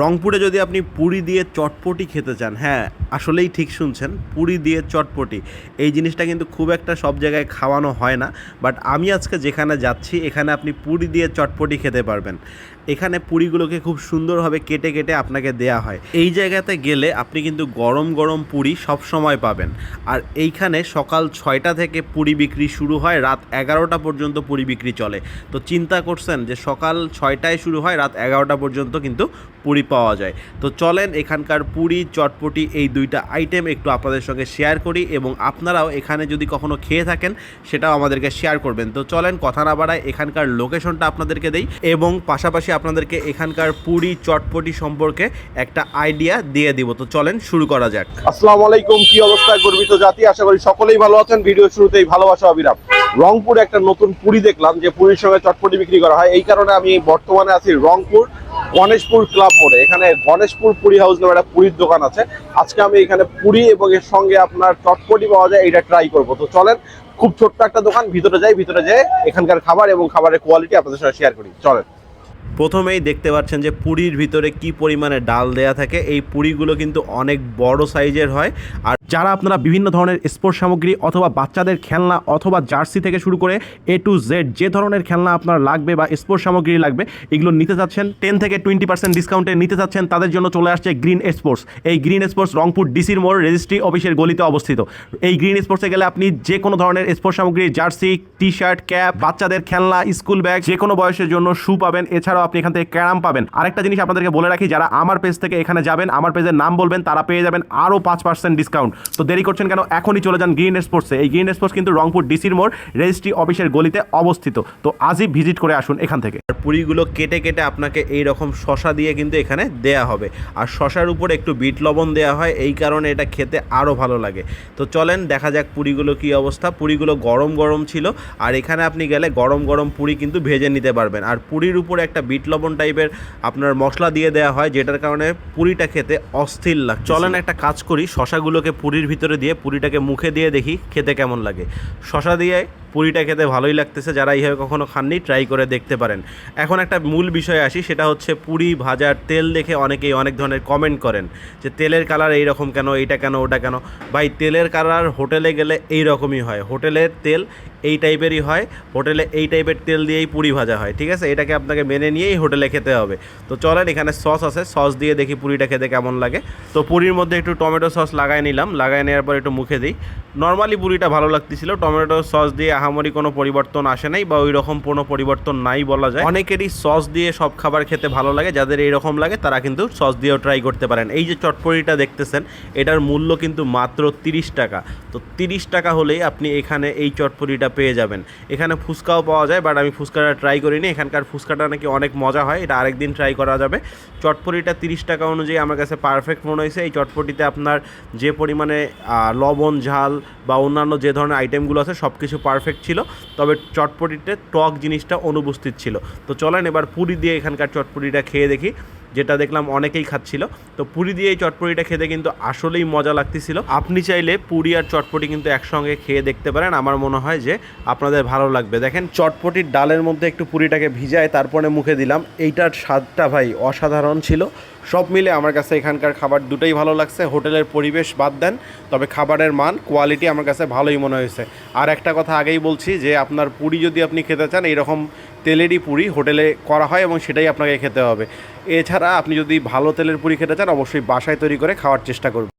রংপুরে যদি আপনি পুরি দিয়ে চটপটি খেতে চান হ্যাঁ আসলেই ঠিক শুনছেন, পুরি দিয়ে চটপটি। এই জিনিসটা কিন্তু খুব একটা সব জায়গায় খাওয়ানো হয় না, বাট আমি আজকে যেখানে যাচ্ছি, এখানে আপনি পুরি দিয়ে চটপটি খেতে পারবেন। এখানে পুরিগুলোকে খুব সুন্দরভাবে কেটে কেটে আপনাকে দেয়া হয়। এই জায়গাতে গেলে আপনি কিন্তু গরম গরম পুরি সব সময় পাবেন। আর এইখানে সকাল ছয়টা থেকে পুরি বিক্রি শুরু হয়, রাত এগারোটা পর্যন্ত পুরি বিক্রি চলে। তো চিন্তা করছেন যে সকাল ছয়টায় শুরু হয়, রাত এগারোটা পর্যন্ত কিন্তু পুরি পাওয়া যায়। তো চলেন এখানকার পুরি, চটপটি এই দুইটা আইটেম একটু আপনাদের সঙ্গে শেয়ার করি এবং আপনারাও এখানে যদি কখনো খেয়ে থাকেন, সেটাও আমাদেরকে শেয়ার করবেন। তো চলেন কথা না বাড়ায় এখানকার লোকেশনটা আপনাদেরকে দেই এবং পাশাপাশি আপনাদেরকে এখানকার পুরি চটপটি সম্পর্কে একটা আইডিয়া দিয়ে দিব। তো চলেন শুরু করা যাক। আসসালামু আলাইকুম, কি অবস্থায় গর্বিত জাতি? আশা করি সকলেই ভালো আছেন। ভিডিও শুরুতেই ভালোবাসা অবিরাম রংপুরে একটা নতুন পুরি দেখলাম যে পুরীর সঙ্গে চটপটি বিক্রি করা হয়। এই কারণে আমি বর্তমানে আছি রংপুর গণেশপুর ক্লাব মোড়ে। এখানে গণেশপুর পুরি হাউস নামে একটা পুরীর দোকান আছে। আজকে আমি এখানে পুরি এবং এর সঙ্গে আপনার চটপটি পাওয়া যায় এটা ট্রাই করব। তো চলেন, খুব ছোট্ট একটা দোকান, ভিতরে যাই, ভিতরে যেয়ে এখানকার খাবার এবং খাবারের কোয়ালিটি আপনাদের সঙ্গে শেয়ার করি। চলেন। প্রথমেই দেখতে পাচ্ছেন যে পুরীর ভিতরে কি পরিমাণে ডাল দেয়া থাকে। এই পুরিগুলো কিন্তু অনেক বড় সাইজের হয়। আর যারা আপনারা বিভিন্ন ধরনের স্পোর্টস সামগ্রী অথবা বাচ্চাদের খেলনা অথবা জার্সি থেকে শুরু করে এ টু জেড যে ধরনের খেলনা আপনার লাগবে বা স্পোর্টস সামগ্রী লাগবে, এগুলো নিতে চাচ্ছেন টেন থেকে টোয়েন্টি পার্সেন্ট ডিসকাউন্টে নিতে চাচ্ছেন তাদের জন্য চলে আসছে গ্রিন স্পোর্টস এই গ্রিন স্পোর্টস রংপুর ডিসির মোড় রেজিস্ট্রি অফিসের গলিতে অবস্থিত। এই গ্রিন স্পোর্টসে গেলে আপনি যে কোনো ধরনের স্পোর্টস সামগ্রী, জার্সি টি শার্ট ক্যাপ বাচ্চাদের খেলনা স্কুল ব্যাগ যে কোনো বয়সের জন্য শু পাবেন, এছাড়াও আপনি এখান থেকে ক্যারাম পাবেন। আরেকটা জিনিস আপনাদেরকে বলে রাখি, যারা আমার পেজ থেকে এখানে যাবেন, আমার পেজের নাম বলবেন, তারা পেয়ে যাবেন আরও পাঁচ পার্সেন্ট ডিসকাউন্ট তো দেরি করছেন কেন? এখনই চলে যান গ্রিন স্পোর্টসে। এই গ্রিন স্পোর্টস কিন্তু রংপুর ডিসির মোড় রেজিস্ট্রি অফিসের গলিতে অবস্থিত। তো আজই ভিজিট করে আসুন এখান থেকে। আর পুরিগুলো কেটে কেটে আপনাকে এই রকম শশা দিয়ে কিন্তু এখানে দেয়া হবে। আর শশার উপর একটু বিট লবণ দেওয়া হয়, এই কারণে এটা খেতে আরও ভালো লাগে। তো চলেন, দেখা যাক পুরিগুলো কি অবস্থা। পুরিগুলো গরম গরম ছিল, আর এখানে আপনি গেলে গরম গরম পুরি কিন্তু ভেজে নিতে পারবেন। আর পুরির উপরে একটা বিট লবণ টাইপের আপনার মশলা দিয়ে দেওয়া হয়, যেটার কারণে পুরিটা খেতে অস্থির লাগে চলেন একটা কাজ করি, শশাগুলোকে পুরির ভিতরে দিয়ে পুরিটাকে মুখে দিয়ে দেখি খেতে কেমন লাগে। শশা দিয়ে পুরিটা খেতে ভালোই লাগতেছে, যারা এইভাবে কখনো খাননি ট্রাই করে দেখতে পারেন। এখন একটা মূল বিষয়ে আসি, সেটা হচ্ছে পুরি ভাজার তেল দেখে অনেকেই অনেক ধরনের কমেন্ট করেন যে, তেলের কালার এই রকম কেন? এইটা কেন? ওটা কেন? ভাই, তেলের কালার হোটেলে গেলে এই রকমই হয় হোটেলের তেল এই টাইপেরই হয়। হোটেলে এই টাইপের তেল দিয়েই পুরি ভাজা হয়, ঠিক আছে? এটাকে আপনাকে মেনে নিয়েই হোটেলে খেতে হবে। তো চলেন, এখানে সস আছে। সস দিয়ে দেখি পুরিটা খেতে কেমন লাগে। তো পুরির মধ্যে একটু টমেটো সস লাগাই নিলাম। লাগাই নেওয়ার পর একটু মুখে দিই। নর্মালি পুরিটা ভালো লাগতেছিল। টমেটো সস দিয়ে আহামরি কোনো পরিবর্তন আসে নাই বা ওই রকম কোনো পরিবর্তন নাই বলা যায়। অনেকেরই সস দিয়ে সব খাবার খেতে ভালো লাগে। যাদের এই রকম লাগে, তারা কিন্তু সস দিয়েও ট্রাই করতে পারেন। এই যে চটপটিটা দেখতেছেন, এটার মূল্য কিন্তু মাত্র তিরিশ টাকা। তো তিরিশ টাকা হলেই আপনি এখানে এই চটপটিটা পেয়ে যাবেন। এখানে ফুচকাও পাওয়া যায় বাট আমি ফুচকাটা ট্রাই করিনি। এখানকার ফুচকাটা নাকি অনেক মজা হয়, এটা আরেকদিন ট্রাই করা যাবে। চটপটিটা তিরিশ টাকা অনুযায়ী আমার কাছে পারফেক্ট মনে হয়েছে। এই চটপটিতে আপনার যে পরিমাণে লবণ, ঝাল বা অন্যান্য যে ধরনের আইটেমগুলো আছে সব কিছু পারফেক্ট ছিল। তবে চটপটিতে টক জিনিসটা অনুপস্থিত ছিল। তো চলেন এবার পুরি দিয়ে এখানকার চটপটিটা খেয়ে দেখি। যেটা দেখলাম অনেকেই খাচ্ছিল। তো পুরি দিয়ে এই চটপটিটা খেতে কিন্তু আসলেই মজা লাগতেছিল। আপনি চাইলে পুরি আর চটপটি কিন্তু একসঙ্গে খেয়ে দেখতে পারেন। আমার মনে হয় যে আপনাদের ভালো লাগবে। দেখেন, চটপটির ডালের মধ্যে একটু পুরিটাকে ভিজায় তারপরে মুখে দিলাম। এইটার স্বাদটা ভাই অসাধারণ ছিল। সব মিলে আমার কাছে এখানকার খাবার দুটোই ভালো লাগছে। হোটেলের পরিবেশ বাদ দেন, তবে খাবারের মান কোয়ালিটি আমার কাছে ভালোই মনে হয়েছে। আর একটা কথা আগেই বলছি যে, আপনার পুরি যদি আপনি খেতে চান এইরকম তেলেরই পুরি হোটেলে করা হয় এবং সেটাই আপনাকে খেতে হবে। এছাড়া আপনি যদি ভালো তেলের পুরি খেতে চান, অবশ্যই বাসায় তৈরি করে খাওয়ার চেষ্টা করবেন